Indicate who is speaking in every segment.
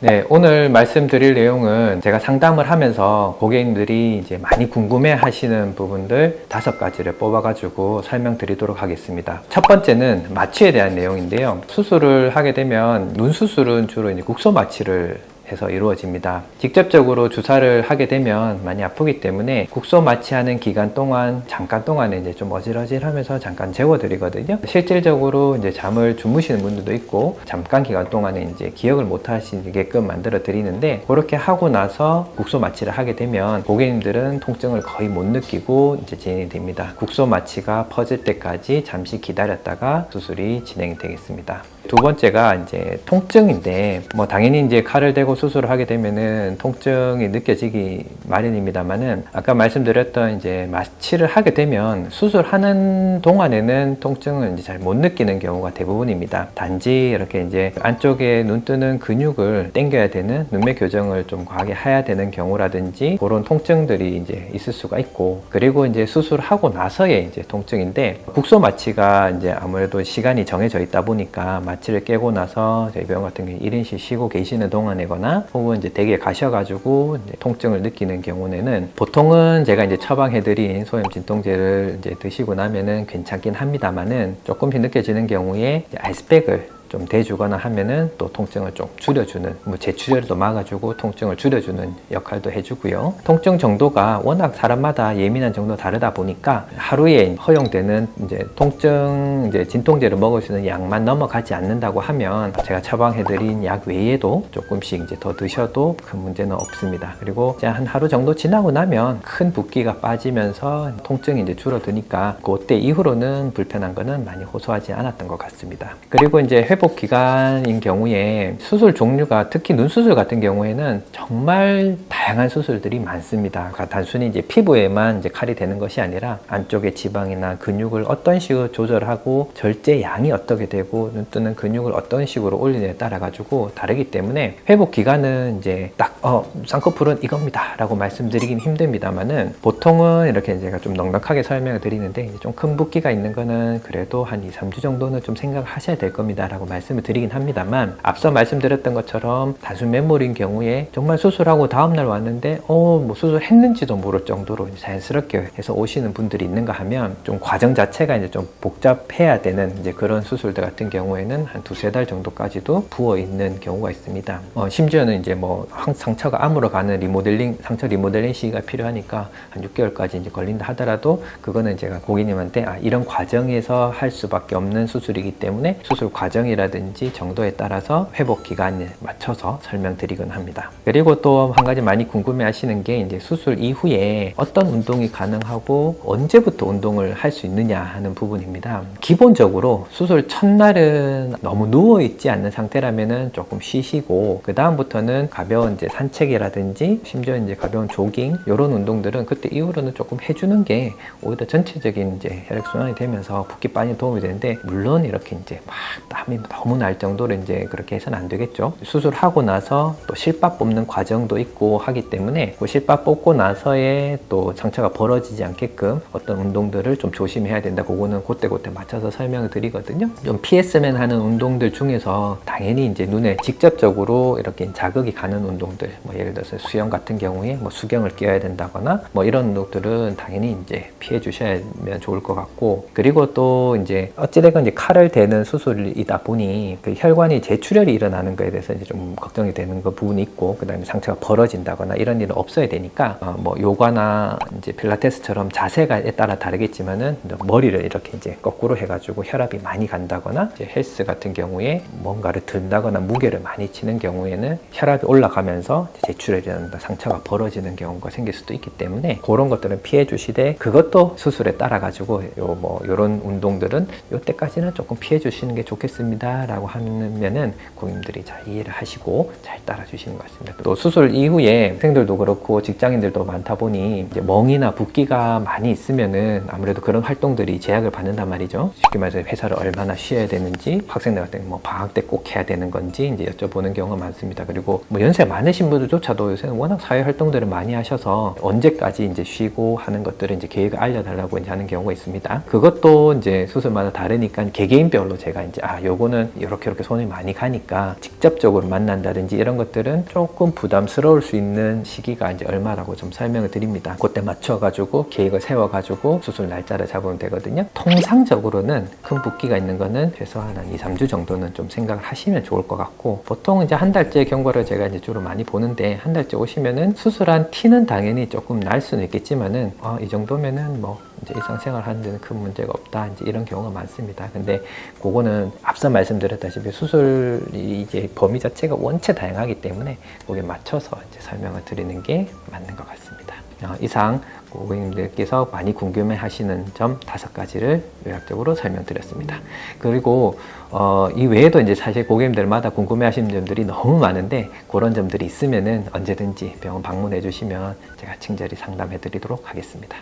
Speaker 1: 네, 오늘 말씀드릴 내용은 제가 상담을 하면서 고객님들이 이제 많이 궁금해 하시는 부분들 다섯 가지를 뽑아가지고 설명드리도록 하겠습니다. 첫 번째는 마취에 대한 내용인데요. 수술을 하게 되면 눈 수술은 주로 이제 국소 마취를 해서 이루어집니다. 직접적으로 주사를 하게 되면 많이 아프기 때문에 국소 마취하는 기간 동안 잠깐 동안에 이제 좀 어질어질하면서 잠깐 재워드리거든요. 실질적으로 이제 잠을 주무시는 분들도 있고 잠깐 기간 동안에 이제 기억을 못 하시게끔 만들어 드리는데 그렇게 하고 나서 국소 마취를 하게 되면 고객님들은 통증을 거의 못 느끼고 이제 진행이 됩니다. 국소 마취가 퍼질 때까지 잠시 기다렸다가 수술이 진행이 되겠습니다. 두 번째가 이제 통증인데 뭐 당연히 이제 칼을 대고 수술을 하게 되면은 통증이 느껴지기 마련입니다만은 아까 말씀드렸던 이제 마취를 하게 되면 수술하는 동안에는 통증을 이제 잘 못 느끼는 경우가 대부분입니다. 단지 이렇게 이제 안쪽에 눈 뜨는 근육을 당겨야 되는 눈매 교정을 좀 과하게 해야 되는 경우라든지 그런 통증들이 이제 있을 수가 있고 그리고 이제 수술하고 나서의 이제 통증인데 국소 마취가 이제 아무래도 시간이 정해져 있다 보니까 마취를 깨고 나서 저희 병원 같은 경우 1인실 쉬고 계시는 동안이거나 혹은 이제 댁에 가셔가지고 이제 통증을 느끼는 경우에는 보통은 제가 이제 처방해드린 소염 진통제를 이제 드시고 나면은 괜찮긴 합니다만은 조금씩 느껴지는 경우에 아이스백을 좀 대주거나 하면은 또 통증을 좀 줄여주는 뭐 제출혈도 막아주고 통증을 줄여주는 역할도 해주고요. 통증 정도가 워낙 사람마다 예민한 정도 다르다 보니까 하루에 허용되는 이제 통증 이제 진통제를 먹을 수 있는 양만 넘어가지 않는다고 하면 제가 처방해드린 약 외에도 조금씩 이제 더 드셔도 큰 문제는 없습니다. 그리고 이제 한 하루 정도 지나고 나면 큰 붓기가 빠지면서 통증이 이제 줄어드니까 그때 이후로는 불편한 거는 많이 호소하지 않았던 것 같습니다. 그리고 이제 회복 기간인 경우에 수술 종류가 특히 눈 수술 같은 경우에는 정말 다 양한 수술들이 많습니다. 그러니까 단순히 이제 피부에만 이제 칼이 되는 것이 아니라 안쪽의 지방이나 근육을 어떤 식으로 조절하고 절제 양이 어떻게 되고 눈 뜨는 근육을 어떤 식으로 올리느냐에 따라 가지고 다르기 때문에 회복 기간은 이제 딱어 쌍꺼풀은 이겁니다라고 말씀드리긴 힘듭니다만은 보통은 이렇게 제가 좀 넉넉하게 설명을 드리는데 좀 큰 붓기가 있는 거는 그래도 한 2, 3주 정도는 좀 생각을 하셔야 될 겁니다라고 말씀을 드리긴 합니다만 앞서 말씀드렸던 것처럼 단순 메모리인 경우에 정말 수술하고 다음날 왔는데 어 뭐 수술했는지도 모를 정도로 자연스럽게 해서 오시는 분들이 있는가 하면 좀 과정 자체가 이제 좀 복잡해야 되는 이제 그런 수술들 같은 경우에는 한 두세 달 정도까지도 부어 있는 경우가 있습니다. 어, 심지어는 이제 뭐 항- 상처가 암으로 가는 리모델링 상처 리모델링 시기가 필요하니까 한 6개월까지 이제 걸린다 하더라도 그거는 제가 고객님한테 아, 이런 과정에서 할 수밖에 없는 수술이기 때문에 수술 과정이라든지 정도에 따라서 회복 기간에 맞춰서 설명드리곤 합니다. 그리고 또 한 가지 많이 궁금해 하시는 게 이제 수술 이후에 어떤 운동이 가능하고 언제부터 운동을 할 수 있느냐 하는 부분입니다. 기본적으로 수술 첫날은 너무 누워 있지 않는 상태라면은 조금 쉬시고 그 다음부터는 가벼운 이제 산책이라든지 심지어 이제 가벼운 조깅 이런 운동들은 그때 이후로는 조금 해주는 게 오히려 전체적인 이제 혈액 순환이 되면서 붓기 빠지는 도움이 되는데 물론 이렇게 이제 막 땀이 너무 날 정도로 이제 그렇게 해서는 안 되겠죠. 수술하고 나서 또 실밥 뽑는 과정도 있고 하기 때문에 그 실밥 뽑고 나서의 또 상처가 벌어지지 않게끔 어떤 운동들을 좀 조심해야 된다. 그거는 그때그때 맞춰서 설명을 드리거든요. 좀 피했으면 하는 운동들 중에서 당연히 이제 눈에 직접적으로 이렇게 자극이 가는 운동들, 뭐 예를 들어서 수영 같은 경우에 뭐 수경을 끼워야 된다거나 뭐 이런 운동들은 당연히 이제 피해 주셔야면 좋을 것 같고 그리고 또 이제 어찌되건 이제 칼을 대는 수술이다 보니 그 혈관이 재출혈이 일어나는 거에 대해서 이제 좀 걱정이 되는 그 부분이 있고 그 다음에 상처가 벌어진다 거나 이런 일은 없어야 되니까 어, 뭐 요가나 이제 필라테스처럼 자세가에 따라 다르겠지만은 머리를 이렇게 이제 거꾸로 해가지고 혈압이 많이 간다거나 이제 헬스 같은 경우에 뭔가를 든다거나 무게를 많이 치는 경우에는 혈압이 올라가면서 일어난다 상처가 벌어지는 경우가 생길 수도 있기 때문에 그런 것들은 피해 주시되 그것도 수술에 따라 가지고 요 뭐 요런 운동들은 요때까지는 조금 피해 주시는 게 좋겠습니다 라고 하면은 고객님들이 잘 이해를 하시고 잘 따라 주시는 것 같습니다. 또 수술 이후에 학생들도 그렇고 직장인들도 많다 보니 이제 멍이나 붓기가 많이 있으면은 아무래도 그런 활동들이 제약을 받는단 말이죠. 쉽게 말해서 회사를 얼마나 쉬어야 되는지 학생들 같은 뭐 방학 때 꼭 해야 되는 건지 이제 여쭤보는 경우가 많습니다. 그리고 뭐 연세 많으신 분들조차도 요새는 워낙 사회 활동들을 많이 하셔서 언제까지 이제 쉬고 하는 것들을 이제 계획을 알려달라고 이제 하는 경우가 있습니다. 그것도 이제 수술마다 다르니까 개개인별로 제가 이제 아 요거는 이렇게 이렇게 손이 많이 가니까 직접적으로 만난다든지 이런 것들은 조금 부담스러울 수 있는 시기가 이제 얼마라고 좀 설명을 드립니다. 그때 맞춰가지고 계획을 세워가지고 수술 날짜를 잡으면 되거든요. 통상적으로는 큰 붓기가 있는 거는 최소한 한 2, 3주 정도는 좀 생각을 하시면 좋을 것 같고 보통 이제 한 달째 경과를 제가 이제 주로 많이 보는데 한 달째 오시면은 수술한 티는 당연히 조금 날 수는 있겠지만은 어, 이 정도면은 뭐 이제 일상생활 하는 데는 큰 문제가 없다 이제 이런 경우가 많습니다. 근데 그거는 앞서 말씀드렸다시피 수술이 이제 범위 자체가 원체 다양하기 때문에 거기에 맞춰서 이제 설명을 드리는 게 맞는 것 같습니다. 어, 이상 고객님들께서 많이 궁금해 하시는 점 다섯 가지를 요약적으로 설명드렸습니다. 그리고 어, 이 외에도 이제 사실 고객님들마다 궁금해 하시는 점들이 너무 많은데 그런 점들이 있으면은 언제든지 병원 방문해 주시면 제가 친절히 상담해 드리도록 하겠습니다.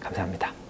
Speaker 1: 감사합니다.